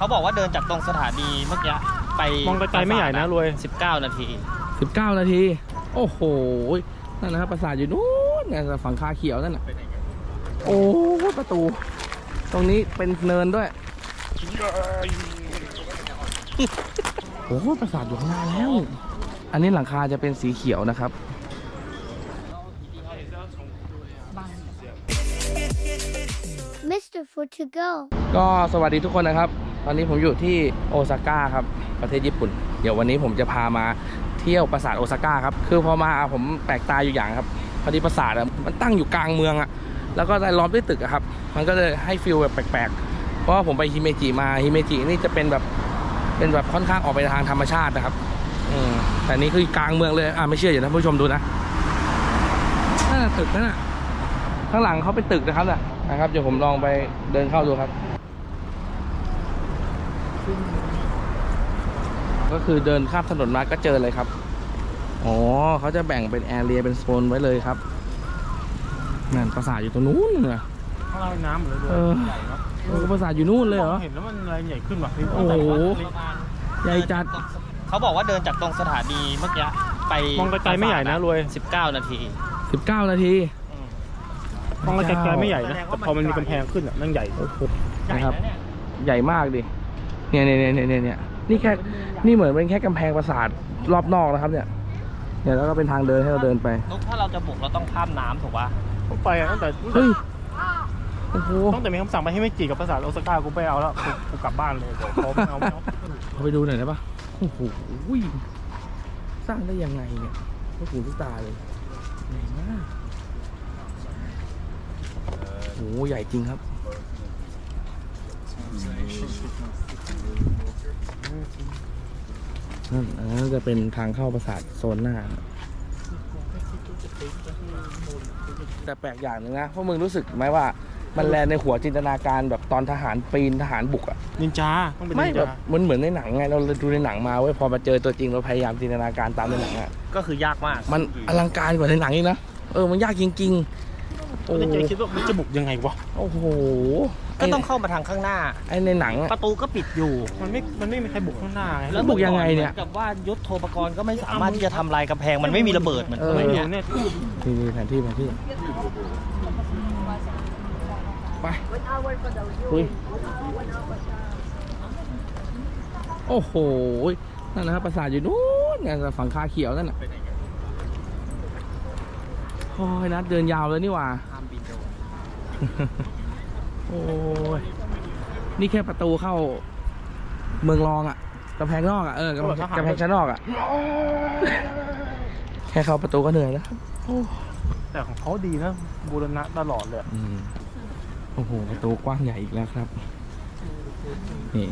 เขาบอกว่าเดินจากตรงสถานีเมื่อกี้ไปมองไกลๆไม่ใหญ่นะรวย 19 นาที 19 นาที โอ้โห นั่นนะครับปราสาทอยู่นู้นเนี่ยฝั่งคาเขียวนั่นน่ะโอ้ประตู ตรงนี้เป็นเนินด้วยโอ้โหปราสาทอยู่ข้างหน้าแล้ว อันนี้หลังคาจะเป็นสีเขียวนะครับ Mr. Food to go. ก็สวัสดีทุกคนนะครับ ตอนนี้ผมอยู่ที่โอซาก้าครับประเทศญี่ปุ่น เดี๋ยววันนี้ผมจะพามาเที่ยวปราสาทโอซาก้าครับ คือพอมาผมแปลกตาอยู่อย่างครับ พอดีปราสาทอะมันตั้งอยู่กลางเมืองอะแล้วก็รายล้อมด้วยตึกอะครับ มันก็เลยให้ฟิลแบบแปลกๆ เพราะว่าผมไปฮิเมจิมาฮิเมจินี่จะเป็นแบบเป็นแบบค่อนข้างออกไปทางธรรมชาตินะครับ อืมแต่นี่คือกลางเมืองเลย อ่าไม่เชื่ออย่าท่านผู้ชมดูนะนั่นตึกนั่นน่ะข้างหลังเขาเป็นตึกนะครับน่ะนะครับ เดี๋ยวผมลองไปเดินเข้าดูครับ ก็คือเดินข้ามถนนมาก็เจอเลยครับ อ๋อเขาจะแบ่งเป็นแอเรียเป็นโซนไว้เลยครับนั่นปราสาทอยู่ตรงนู้นเลยข้างล่างเป็นน้ำหมดเลยรวยเออใหญ่เนาะเออปราสาทอยู่นู่นเลยเหรอ เห็นแล้วมันอะไรใหญ่ขึ้นว่ะโอ้โห ใหญ่จัด เขาบอกว่าเดินจากตรงสถานีเมื่อกี้ไปมองไกลๆไม่ใหญ่นะรวย 19 นาที 19 นาทีมองไกลๆไม่ใหญ่นะแต่พอมันมีกำแพงขึ้นอะนั่งใหญ่โอ้โหใหญ่นะครับนะเนี่ยใหญ่มากดิ เนี่ยเนี่ยเนี่ยเนี่ยเนี่ยนี่แค่นี่เหมือนเป็นแค่กำแพงปราสาทรอบนอกนะครับ เนี่ยเนี่ยแล้วก็เป็นทางเดินให้เราเดินไปนุกถ้าเราจะบุกเราต้องข้ามน้ำถูกปะผมไปอะตั้งแต่เฮ้ยโอ้โหตั้งแต่มีคำสั่งไปให้ไม่จีกับภาษาทโอซาก้ากูไปเอาแล้วกูกูกลับบ้านเลยบอกเขาไม่เอาไม่เอาเอาไปดูหน่อยได้ปะโอ้โหสร้างได้ยังไงเนี่ยลูกหูลูกตาเลยใหญ่มากโอ้โหใหญ่จริงครับ นั่นอันนั้นจะเป็นทางเข้าปราสาทโซนหน้า แต่แปลกอย่างหนึงนะเพราะมึงรู้สึกไหมว่า มันแลในหัวจินตนาการแบบตอนทหารปีนทหารบุกอะนินจาต้องเป็นไม่นินแบจาบมันเหมือนในหนังไง เราดูในหนังมาเว้ยพอมาเจอตัวจริงเราพยายามจินตนาการตามในหนังอะก็คือยากมาก มันอลังการกว่าในหนังอีกนะ เออ มันยากจริง ๆ โอ้ในใจคิดว่ามันจะบุกยังไงวะ โอ้โหก็ต้องเข้ามาทางข้างหน้า ไอในหนังอะ ประตูก็ปิดอยู่ มันไม่ มันไม่มีใครบุกข้างหน้าไงแล้วบุกยังไงเนี่ย หมือกับว่ายุทธโทปกรณ์ก็ไม่สามารถที่จะทำลายกำแพงมันไม่มีระเบิดเหมือนเอสอมัยไม่เนี้รู้ยเนี่ยนี่นี่แผนที่แผนที่ ไปคุยโอ้โห นั่นนะครับปราสาทอยู่นู้นเนี่ยฝั่งคาเขียวนั่นน่ะโอ้ยนัดเดินยาวเลยนี่หว่าห้ามบินโดน โอ้ย นี่แค่ประตูเข้า เมืองรองอะ่ะกำแพงนอกอะ่ะเออกำแพงกำแพงชั้นนอกอะ่ะแค่เข้าประตูก็เหนื่อยแล้วครับแต่ของเขาดีนะ บูรณะตลอดเลยอืมโอ้โห ประตูกว้างใหญ่อีกแล้วครับ นี่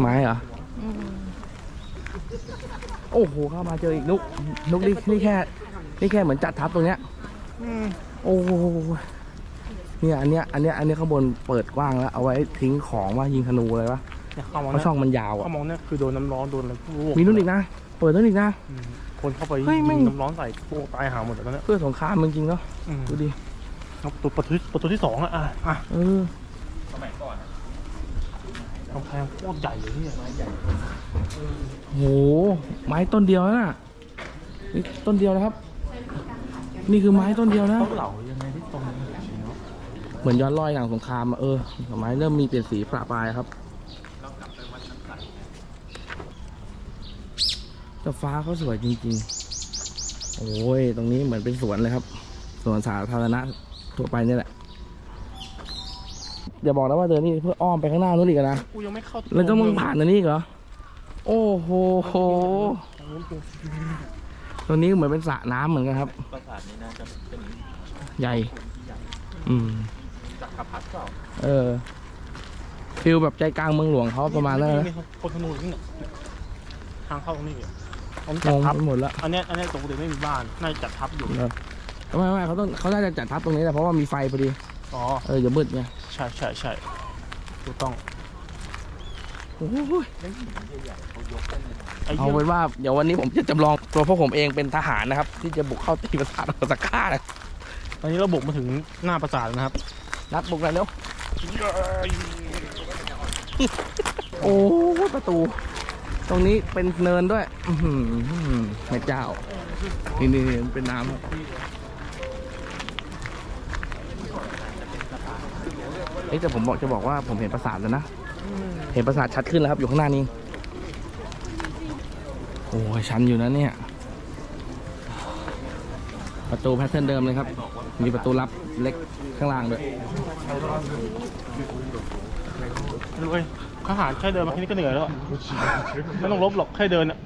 ไม้เหรออโอ้โห เข้ามาเจออีกนุก นุกนี่นี่แค่ นี่แค่เหมือนจัดทับตรงเนี้ย โอ้โหเนี่ยอันเนี้ยอันเนี้ยอันเนี้ยข้างบนเปิดกว้างแล้ว เอาไว้ทิ้งของว่ายิงธนูอะไรวะเนี่ยเขามองเพราะเนี่ยช่องมันยาวอะเขามองเนี่ยคือโดนน้ำร้อนโดนอะไรพวกมีนู่นอีกนะเปิดนู่นอีกนะ อืมคนเข้าไปเฮ้ยยิแม่งงน้ำร้อนใส่พวกตายหาหมดแล้วเนี่ยเพื่อสงครามจริงๆเนาะอืมดูดิเอาประตูประตูประตูที่สองอะอะอะเออสมัยก่อนอะกำแพงโคตรใหญ่เลยที่โหไม้ต้นเดียวนะนี่ต้นเดียวนะครับ นี่คือไม้ต้นเดียวนะ เขาเหล่ายังไงที่ตรงนี้เนาะเหมือนย้อนรอยหลังสงครามอะเออไม้เริ่มมีเปลี่ยนสีประปรายครับแต่ฟ้าเขาสวยจริงๆ โอ้ย ตรงนี้เหมือนเป็นสวนเลยครับ สวนสาธารณะทั่วไปนี่แหละอย่าบอกนะว่าเดินนี่เพื่ออ้อมไปข้างหน้านู้นอีกอะนะกูยังไม่เข้าแล้วก็มึงผ่านอันนี้อีกเหรอ โอ้โหตรงนู้นกู ตรงนี้เหมือนเป็นสระน้ำเหมือนกันครับ ปราสาทนี้น่าจะเป็นใหญ่ อืม จักรพรรดิเปล่าเออฟิลแบบใจกลางเมืองหลวงเขาประมาณนั้นนะมีคนธนูอยู่ที่เนี่ยทางเข้าตรงนี้เนี่ยอันนี้งจัดงทับไปหมดแล้วอันเนี้ยอันเนี้ยปกติไม่มีบ้านน่าจะจัดทับอยู่เออไม่ไม่เขาต้องเขาน่าจะจัดทับตรงนี้แหละเพราะว่ามีไฟพอดี อ๋อ เอออย่ามืดไงใช่ใช่ใช่ถูกต้อง โอ้ยไอ้เอาเหี้ยเป็นว่าเดี๋ยววันนี้ผมจะจำลองตัวพวกผมเองเป็นทหารนะครับ ที่จะบุกเข้าตีปราสาทโอซาก้านะตอนนี้เราบุกมาถึงหน้าปราสาทแล้วนะครับ นัดบุกหน่อยเร็วโอ้ยประตู ตรงนี้เป็นเนินด้วยอือหือแม่เจ้านี่นี่นี่เป็นน้ำครับเอ้ยแต่ผมบอกจะบอกว่าผมเห็นปราสาทแล้วนะ เห็นปราสาทชัดขึ้นแล้วครับอยู่ข้างหน้านี้ โอ้ยชันอยู่นะเนี่ย ประตูแพทเทิร์นเดิมเลยครับ มีประตูลับเล็กข้างล่างด้วยรู้ไหมทหารแค่เดินมาแค่นี้ก็เหนื่อยแล้วอะไม่ต้องลบหรอกแค่เดินอะ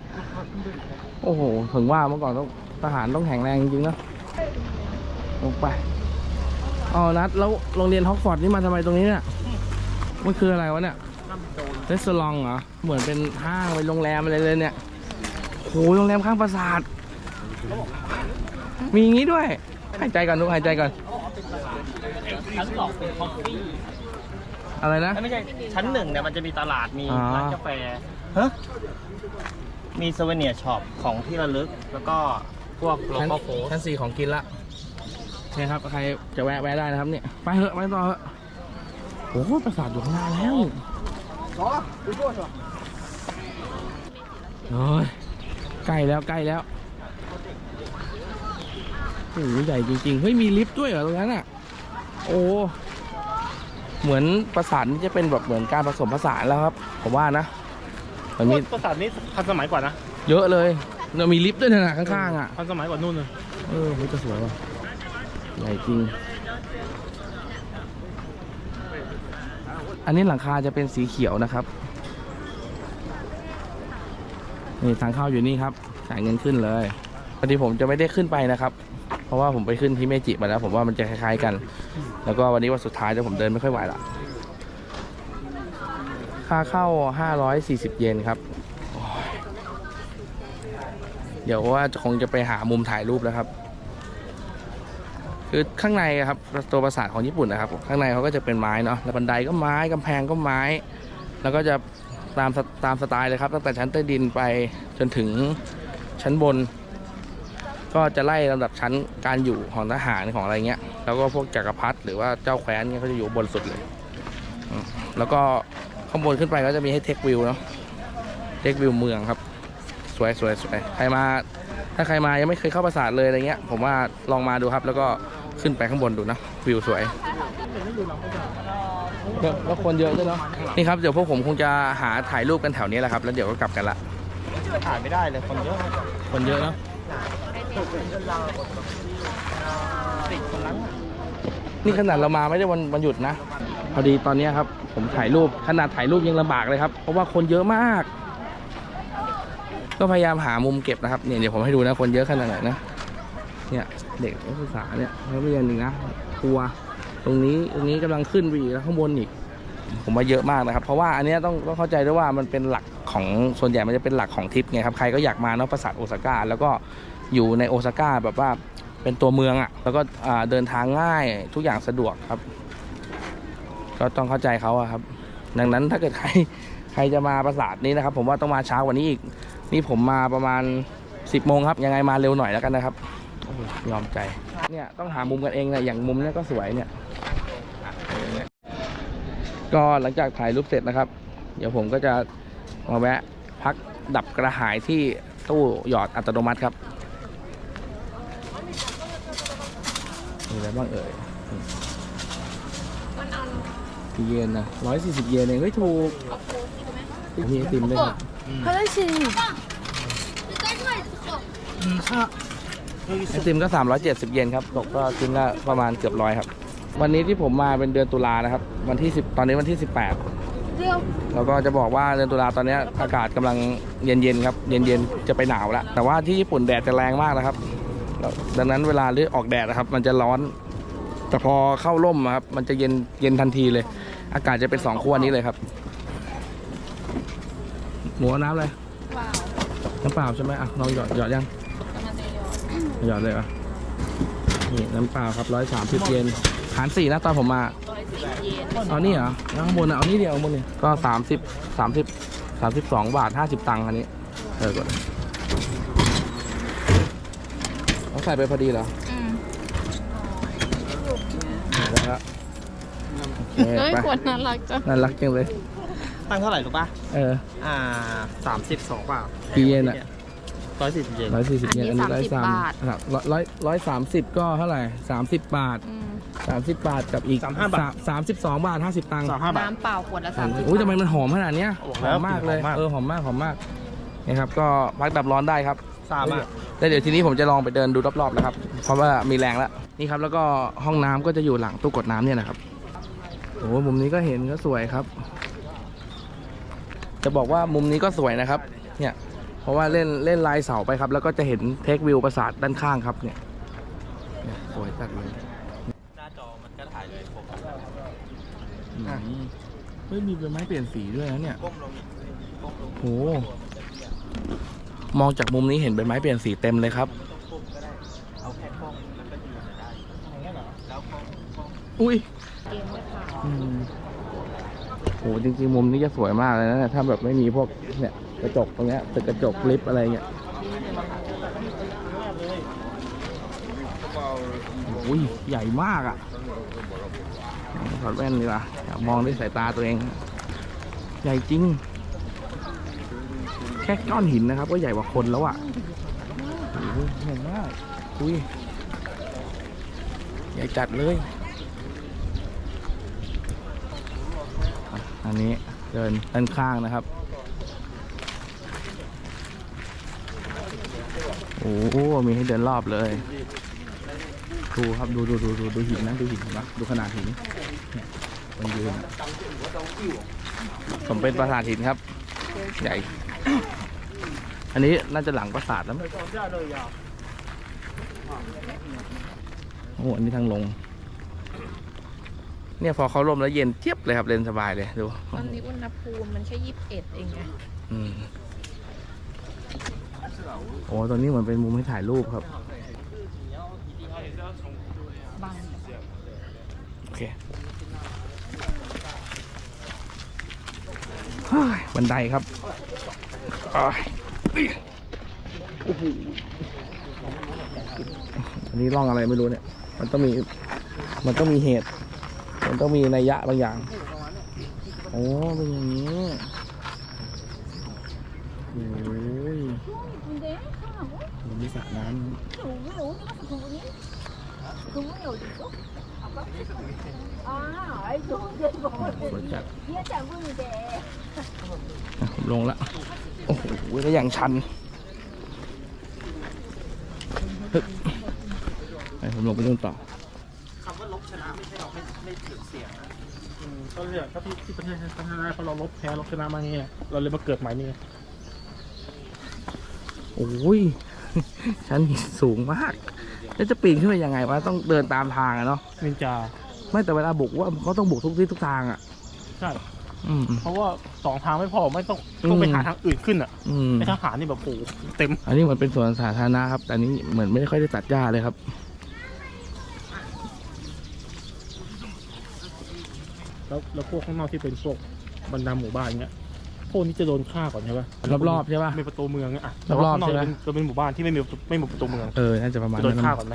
โอ้โห ถึงว่าเมื่อก่อนต้องทหารต้องแข็งแรงจริงๆนะลงไปอ๋อนัดแล้วโรงเรียนฮอกฟอร์ดนี่มาทำไมตรงนี้เนี่ย มันคืออะไรวะเนี่ยเร สซอลองเหรอ เหมือนเป็นห้างเป็นโรงแรมอะไรเลยเนี่ยโหโรงแรมข้างปราสาท มีอย่างนี้ด้วย หายใจก่อนลูกหายใจก่อน ชั้นสองเป็นคอฟฟี่อะไรนะ ไม่ใช่ ชั้นหนึ่งเนี่ยมันจะมีตลาดมีอ๋อ ร้านกาแฟ ฮะ มีโซเวเนียช็อปของที่ระลึก แล้วก็พวกโลชั้นคอลโฟสชั้นสี่ของกินละเนี่ยครับ ใครจะแวะแวะได้นะครับเนี่ย ไปเถอะไปต่อเถอะโอ้โหปราสาทอยู่ข้างหน้าแล้ว โอ้ยใกล้แล้วใกล้แล้วโอ้โหใหญ่จริงๆ เฮ้ย มีลิฟต์ด้วยเหรอตรงนั้นอะ โอ้ เหมือนปราสาทนี่จะเป็นแบบเหมือนการผสมผสานแล้วครับ ผมว่านะมันมีปราสาทนี้ทันสมัยกว่านะ เยอะเลยเรามีลิฟต์ด้วยนะข้างๆอะทันสมัยกว่านู่นเลย เออมันจะสวยว่ะใหญ่จริง อันนี้หลังคาจะเป็นสีเขียวนะครับนี่ทางเข้าอยู่นี่ครับจ่ายเงินขึ้นเลยพอดีผมจะไม่ได้ขึ้นไปนะครับ เพราะว่าผมไปขึ้นที่เมจิมาแล้ว ผมว่ามันจะคล้ายๆกัน แล้วก็วันนี้วันสุดท้ายแล้วผมเดินไม่ค่อยไหวละค่าเข้า 540 เยนครับเดี๋ยวว่าคงจะไปหามุมถ่ายรูปแล้วครับ คือข้างในครับตัวปราสาทของญี่ปุ่นนะครับ ข้างในเขาก็จะเป็นไม้เนาะแล้วบันไดก็ไม้กำแพงก็ไม้ แล้วก็จะตามตามสไตล์เลยครับ ตั้งแต่ชั้นใต้ดินไปจนถึงชั้นบน ก็จะไล่ลำดับชั้นการอยู่ของทหารของอะไรเงี้ย แล้วก็พวกจักรพรรดิหรือว่าเจ้าแคว้นเนี่ยเขาจะอยู่บนสุดเลย แล้วก็ข้างบนขึ้นไปก็จะมีให้เทควิวเนาะเทควิวเมืองครับ สวยสวยสวยใครมา ถ้าใครมายังไม่เคยเข้าปราสาทเลยอะไรเงี้ย ผมว่าลองมาดูครับแล้วก็ ขึ้นไปข้างบนดูนะ วิวสวยเยอะแล้วคนเยอะด้วยเนาะนี่ครับเดี๋ยวพวกผมคงจะหาถ่ายรูปกันแถวนี้แหละครับ แล้วเดี๋ยวก็กลับกันละถ่ายไม่ได้เลยคนเยอะคนเยอะเนาะติดคนนั้นนี่ขนาดเรามาไม่ได้วันวันหยุดนะ พอดีตอนเนี้ยครับ ผมถ่ายรูปขนาดถ่ายรูปยังลำบากเลยครับ เพราะว่าคนเยอะมาก ก็พยายามหามุมเก็บนะครับเนี่ยเดี๋ยวผมให้ดูนะคนเยอะขนาดไหนนะ เนี่ยเด็กนักศึกษาเนี่ยนักเรียนหนึ่งนะครัวตรงนี้ตรงนี้กำลังขึ้นไปอีกแล้วข้างบนอีก ผมว่าเยอะมากนะครับ เพราะว่าอันนี้ต้องต้องเข้าใจด้วยว่ามันเป็นหลักของส่วนใหญ่มันจะเป็นหลักของทริปไงครับใครก็อยากมาเนาะปราสาทโอซาก้าแล้วก็อยู่ในโอซาก้าแบบว่าเป็นตัวเมืองอะ่ะแล้วก็เดินทางง่ายทุกอย่างสะดวกครับ ก็ต้องเข้าใจเขาอะครับ ดังนั้นถ้าเกิดใครใครจะมาปราสาทนี้นะครับ ผมว่าต้องมาเช้ากว่านี้อีก นี่ผมมาประมาณ 10โมงครับ ยังไงมาเร็วหน่อยแล้วกันนะครับ ยอมใจ เนี่ยต้องหามุมกันเองนะอย่างมุมนี้ก็สวยเนี่ย ก็หลังจากถ่ายรูปเสร็จนะครับ เดี๋ยวผมก็จะมาแวะพักดับกระหายที่ตู้หยอดอัตโนมัติครับมีอะไรบ้างเอ่ยกี่เยนนะร้อยสี่สิบเยนเองเฮ้ยถูกมีไอติมด้วยครับเขาได้ชิมข้ อติมก็ 370 เยนครับตกก็ชิ้นละประมาณเกือบร้อยครับ วันนี้ที่ผมมาเป็นเดือนตุลานะครับ วันที่ 10 ตอนนี้วันที่ 18 แล้วก็จะบอกว่าเดือนตุลาตอนนี้อากาศกำลังเย็นๆครับ เย็นๆจะไปหนาวแล้ว แต่ว่าที่ญี่ปุ่นแดดจะแรงมากนะครับแล้วดังนั้นเวลาที่ออกแดดนะครับ มันจะร้อน แต่พอเข้าร่มอะครับ มันจะเย็นเย็นทันทีเลย อากาศจะเป็นสองขั้วนี้เลยครับหมูเอาน้ำเลยน้ำเปล่าใช่ไหมอะลองหยอดหยอดยัง หยอดเลยเหรอะนี่น้ำเปล่าครับร้อยสามสิบเยนหารสี่นะตอนผมมาเอานี่เหรอแล้วข้างบนอะเอานี่เดียวข้างบนนี่ก็สามสิบสามสิบสามสิบสองบาทห้าสิบตังค์อันนี้ เออกดเขาใส่ไปพอดีเหรอ 응. ได้แล้วโอเคเออเฮ้ยไปขวดน่ารักจังน่ารักจังเลย ตั้งเท่าไหร่รู้ป่ะ เออ อ่าสามสิบสองบาทกี่เยนอะ ร้อยสี่สิบเยนร้อยสี่สิบเยนอันนี้ร้อยสามบาทร้อยร้อยสามสิบก็เท่าไหร่สามสิบบาทอืมสามสิบบาทกับอีก35บาทสามสิบสองบาทห้าสิบตังค์สามห้าบาทน้ำเปล่าขวดละสามสิบอุ้ยทำไมมันหอมขนาดเนี้ยบอกหแล้อวมมากเลยกลิ่นหอมมากเออหอมมากหอมมากนี่ครับก็พักดับร้อนได้ครับสามอะแล้วเดี๋ยวทีนี้ผมจะลองไปเดินดูรอบๆนะครับ เพราะว่ามีแรงแล้วนี่ครับแล้วก็ห้องน้ำก็จะอยู่หลังตู้กดน้ำเนี่ยนะครับโอ้โหมุมนี้ก็เห็นก็สวยครับ จะบอกว่ามุมนี้ก็สวยนะครับ เนี่ย เพราะว่าเล่นเล่นลายเสาไปครับ แล้วก็จะเห็นเทควิวปราสาทด้านข้างครับเนี่ยเนี่ยสวยจัดเลยหน้าจอมันก็ถ่ายเลยผมอืมเฮ้ยมีใบไม้เปลี่ยนสีด้วยนะเนี่ยก้มลงอีกก้มลงโหมองจากมุมนี้เห็นใบไม้เปลี่ยนสีเต็มเลยครับก้มก็ได้เอาแค่ก้มแล้วก็ยืนได้อย่างเงี้ยเหรอแล้วก้มก้มอุ้ยเกมไม่ผ่านอืมโหจริงๆมุมนี้จะสวยมากเลยนะถ้าแบบไม่มีพวกเนี่ย กระจกตรงเนี้ยตึกกระจกลิฟต์อะไรเงี้ยโอ้ยใหญ่มากอะถอดแว่นดีกว่ามองด้วยสายตาตัวเอง ใหญ่จริง แค่ก้อนหินนะครับ ก็ใหญ่กว่าคนแล้วอะใหญ่มากอุ้ยใหญ่จัดเลย อันนี้เดินด้านข้างนะครับ โอ้โหมีให้เดินรอบเลยดูครับดูดูดูดูดูหินนะดูหินเห็นปะดูขนาดหินเนี่ยมันยืนอะผมเป็นปราสาทหินครับ ใหญ่ อันนี้น่าจะหลังปราสาทแล้วมั้งโอ้โหอันนี้ทางลง เนี่ยพอเขาลมแล้วเย็นเทียบเลยครับเล่นสบายเลยดูตอนนี้อุณหภูมิมันแค่ยี่สิบเอ็ดเองไงอืม โอ้ตอนนี้เหมือนเป็นมุมให้ถ่ายรูปครับโอเคบันไดครับอันนี้ร่องอะไรไม่รู้เนี่ย มันต้องมี มันต้องมีเหตุ มันต้องมีนัยยะบางอย่าง โอ้ เป็นอย่างนี้โอ้ยมี สระน้ำสวยจัดอะผมลงละโอ้โหก็อย่างชันฮึบไปผมลงไปนู่นต่อคำว่าลบชนะไม่ใช่เราไม่ไม่ถึงเสียงนะอืมก็เนี่ยก็ที่ที่ประเทศพัฒนาเขาเราลบแพ้ลบชนะมาเนี่ยเราเลยมาเกิดใหม่นี่ไงโอ้ย ชั้นหินสูงมาก แล้วจะปีนขึ้นไปยังไงวะต้องเดินตามทางอะเนาะนินจาไม่แต่เวลาบุกว่าเขาต้องบุกทุกที่ทุกทางอะใช่อืม เพราะว่าสองทางไม่พอไม่ต้องต้องไปอืม หาทางอื่นขึ้นอะอืม ไอ้ทหารนี่แบบโอ้โหเต็มอันนี้เหมือนเป็นสวนสาธารณะครับ แต่อันนี้เหมือนไม่ได้ค่อยได้ตัดหญ้าเลยครับ แล้วแล้วพวกข้างนอกที่เป็นพวกบรรดาหมู่บ้านเงี้ย พวกนี้จะโดนฆ่าก่อนใช่ปะรอบๆใช่ปะไม่ประตูเมืองอะรอบๆแต่ว่าข้างนอกใช่ปะเป็นจะเป็นหมู่บ้านที่ไม่มีไม่มีประตูเมืองเออน่าจะประมาณจะโดนั้นนฆ่านะก่อนไหม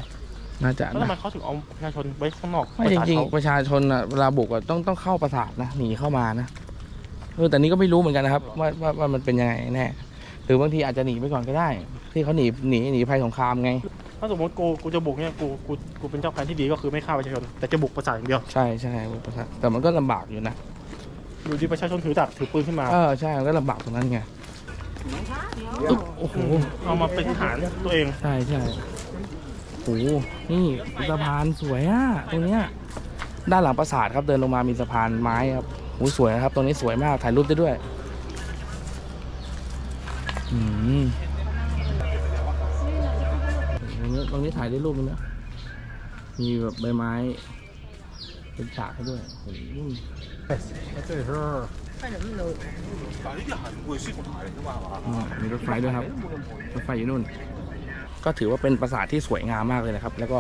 น่าจะแล้วทำไมนะเขาถึงเอาประชาชนไว้ข้างนอกไม่จริงประชาชนๆประชาชนอะเวลาบุกอะต้องต้องเข้าปราสาทนะหนีเข้ามานะเออแต่นี้ก็ไม่รู้เหมือนกันนะครับว่าว่าว่ามันเป็นยังไงแน่หรือบางทีอาจจะหนีไปก่อนก็ได้ ที่เขาหนีหนีหนีภัยสงครามไงถ้าสมมติกูกูจะบุกเนี่ยกูกูกูเป็นเจ้าแผนที่ดีก็คือไม่ฆ่าประชาชนแต่จะบุกประสาทอย่างเดียว ใช่ใช่บุกปราสาทแต่มันก็ลำบากอยู่นะ อยู่ที่ประชาชนถือดาบถือปืนขึ้นมา เออใช่มันก็ลำบากตรงนั้นไงโอ้โหเอามาเป็นทหารตัวเอง ใช่ใช่โอ้โหนี่สะพานสวยอะตรงเนี้ยด้านหลังปราสาทครับเดินลงมามีสะพานไม้ครับโอ้สวยนะครับ ตรงนี้สวยมากถ่ายรูปได้ด้วยอืมตรงนี้ตรงนี้ถ่ายได้รูปนึงนะมีแบบใบไม้ เป็นฉากให้ด้วยโอ้ โหอ่ามีรถไฟด้วยครับ รถไฟอยู่นู่น ก็ถือว่าเป็นปราสาทที่สวยงามมากเลยนะครับ แล้วก็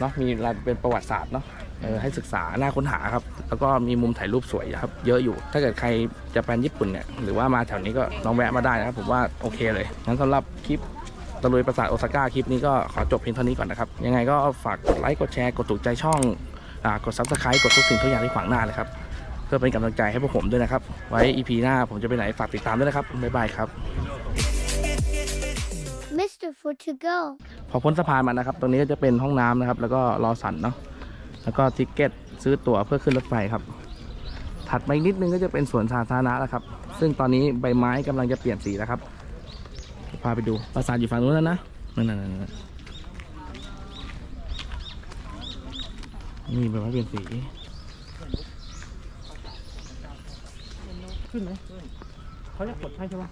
เนาะมีรายเป็นประวัติศาสตร์เนาะเออให้ศึกษาน่าค้นหาครับ แล้วก็มีมุมถ่ายรูปสวยครับ เยอะอยู่ ถ้าเกิดใครจะไปญี่ปุ่นเนี่ย หรือว่ามาแถวนี้ก็ลองแวะมาได้นะครับ ผมว่าโอเคเลย งั้นสำหรับคลิปตะลุยปราสาทโอซาก้าคลิปนี้ก็ขอจบเพียงเท่านี้ก่อนนะครับ ยังไงก็ฝากกดไลค์ กดแชร์ กดถูกใจช่องอากดซับสไครต์กดทุกสิ่งทุกอย่างที่ขวางหน้าเลยครับ พื่อเป็นกำลังใจให้พวกผมด้วยนะครับ ไว้ EP หน้าผมจะไปไหนฝากติดตามด้วยนะครับ บ๊ายบายครับ Mr. For to go. พอพ้นสะพานมานะครับ ตรงนี้ก็จะเป็นห้องน้ำนะครับ แล้วก็รอสันเนาะ แล้วก็ทิกเก็ตซื้อตั๋วเพื่อขึ้นรถไฟครับ ถัดมาอีกนิดนึงก็จะเป็นสวนสาธารณะแล้วครับ ซึ่งตอนนี้ใบไม้กำลังจะเปลี่ยนสีแล้วครับ พาไปดูปราสาทอยู่ฝั่งนู้นแล้วนะ นั่นนั่นนั่นนี่ใบไม้เปลี่ยนสี ขึ้นไหมเขาจะกดให้ใช่ไหม